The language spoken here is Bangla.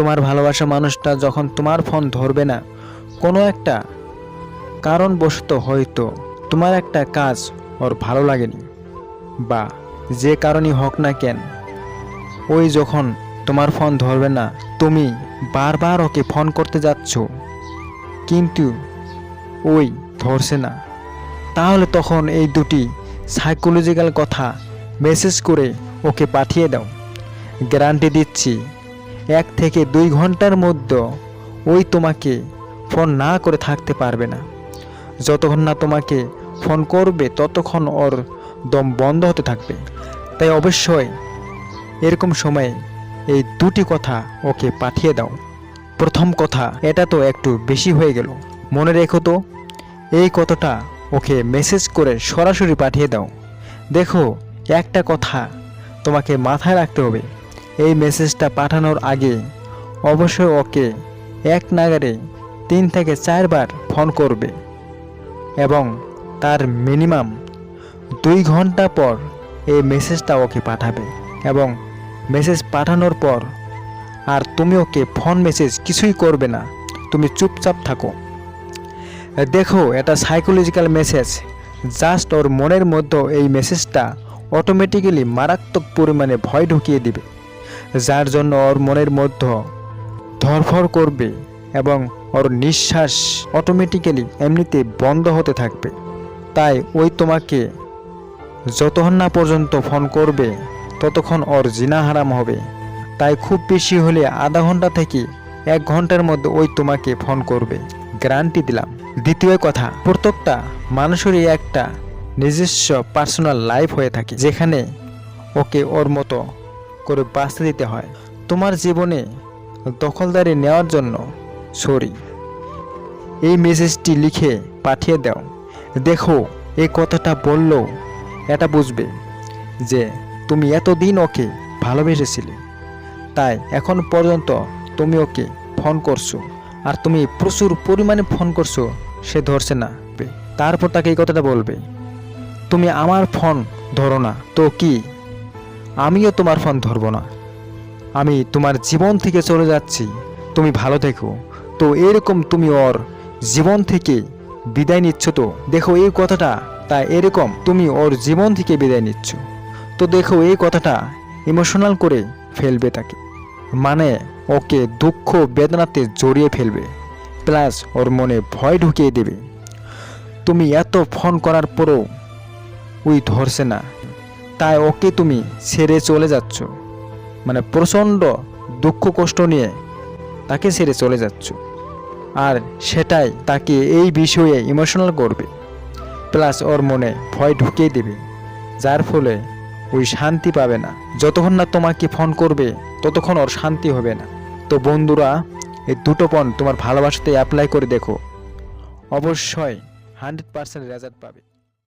তোমার ভালোবাসা মানুষটা যখন তোমার ফোন ধরবে না, কোনো একটা কারণবশত হয়তো তোমার একটা কাজ ওর ভালো লাগেনি বা যে কারণই হোক না কেন, ওই যখন তোমার ফোন ধরবে না, তুমি বারবার ওকে ফোন করতে যাচ্ছ, কিন্তু ওই ধরছে না। তাহলে তখন এই দুটি সাইকোলজিক্যাল কথা মেসেজ করে ওকে পাঠিয়ে দাও। গ্যারান্টি দিচ্ছি এক থেকে দুই ঘণ্টার মধ্যে ওই তোমাকে ফোন না করে থাকতে পারবে না। যতক্ষণ না তোমাকে ফোন করবে, ততক্ষণ ওর দম বন্ধ হতে থাকবে। তাই অবশ্যই এরকম সময়ে এই দুটি কথা ওকে পাঠিয়ে দাও। প্রথম কথা, এটা তো একটু বেশি হয়ে গেল। মনে রেখো তো, এই কথাটা ওকে মেসেজ করে সরাসরি পাঠিয়ে দাও। দেখো, একটা কথা তোমাকে মাথায় রাখতে হবে। এই মেসেজটা পাঠানোর আগে অবশ্যই ওকে এক নাগারে তিন থেকে চারবার ফোন করবে এবং তার মিনিমাম দুই ঘণ্টা পর এই মেসেজটা ওকে পাঠাবে এবং মেসেজ পাঠানোর পর আর তুমি ওকে ফোন মেসেজ কিছুই করবে না, তুমি চুপচাপ থাকো। দেখো, এটা সাইকোলজিক্যাল মেসেজ জাস্ট ওর মনের মধ্যে এই মেসেজটা অটোমেটিক্যালি মারাত্মক পরিমাণে ভয় ঢুকিয়ে দিবে। যার জন্য ওর মনের মধ্যে ধরফর করবে এবং ওর নিঃশ্বাস অটোমেটিক্যালি এমনিতে বন্ধ হতে থাকবে। তাই ওই তোমাকে যতক্ষণ না পর্যন্ত ফোন করবে, ততক্ষণ ওর জিনা হারাম হবে। তাই খুব বেশি হলে আধা ঘণ্টা থেকে এক ঘণ্টার মধ্যে ওই তোমাকে ফোন করবে। গ্যারান্টি দিলাম। দ্বিতীয় কথা, প্রত্যেকটা মানুষেরই একটা নিজস্ব পার্সোনাল লাইফ হয়ে থাকে, যেখানে ওকে ওর মতো করে বাঁচতে দিতে হয়। তোমার জীবনে দখলদারি নেওয়ার জন্য সরি। এই মেসেজটি লিখে পাঠিয়ে দাও। দেখো, এই কথাটা বললেও এটা বুঝবে যে তুমি এতদিন ওকে ভালোবেসেছিলে। তাই এখন পর্যন্ত তুমি ওকে ফোন করছ। আর তুমি প্রচুর পরিমাণে ফোন করছ, সে ধরছে না। তারপর তাকে এই কথাটা বলবে, তুমি আমার ফোন ধরো না। তো কি আমিও তোমার ফোন ধরবো না। আমি তোমার জীবন থেকে চলে যাচ্ছি। তুমি ভালো থেকো। তো এরকম তুমি ওর জীবন থেকে বিদায় নিচ্ছ তো? দেখো এই কথাটা, তা এরকম তুমি ওর জীবন থেকে বিদায় নিচ্ছ। তো দেখো এই কথাটা ইমোশনাল করে ফেলবে তাকে। মানে ওকে দুঃখ বেদনাতে জড়িয়ে ফেলবে। প্লাস ওর মনে ভয় ঢুকিয়ে দেবে। তুমি এত ফোন করার পরও ওই ধরছে না। তাই ওকে তুমি ছেড়ে চলে যাচ্ছ। মানে প্রচণ্ড দুঃখ কষ্ট নিয়ে তাকে ছেড়ে চলে যাচ্ছ। আর সেটাই তাকে এই বিষয়ে ইমোশনাল করবে। প্লাস ওর মনে ভয় ঢুকিয়ে দেবে। যার ফলে ওই শান্তি পাবে না। যতক্ষণ না তোমাকে ফোন করবে, ততক্ষণ ওর শান্তি হবে না। তো বন্ধুরা, এই দুটো পণ তোমার ভালোবাসাতে অ্যাপ্লাই করে দেখো। অবশ্যই হান্ড্রেড পার্সেন্ট রেজাল্ট পাবে।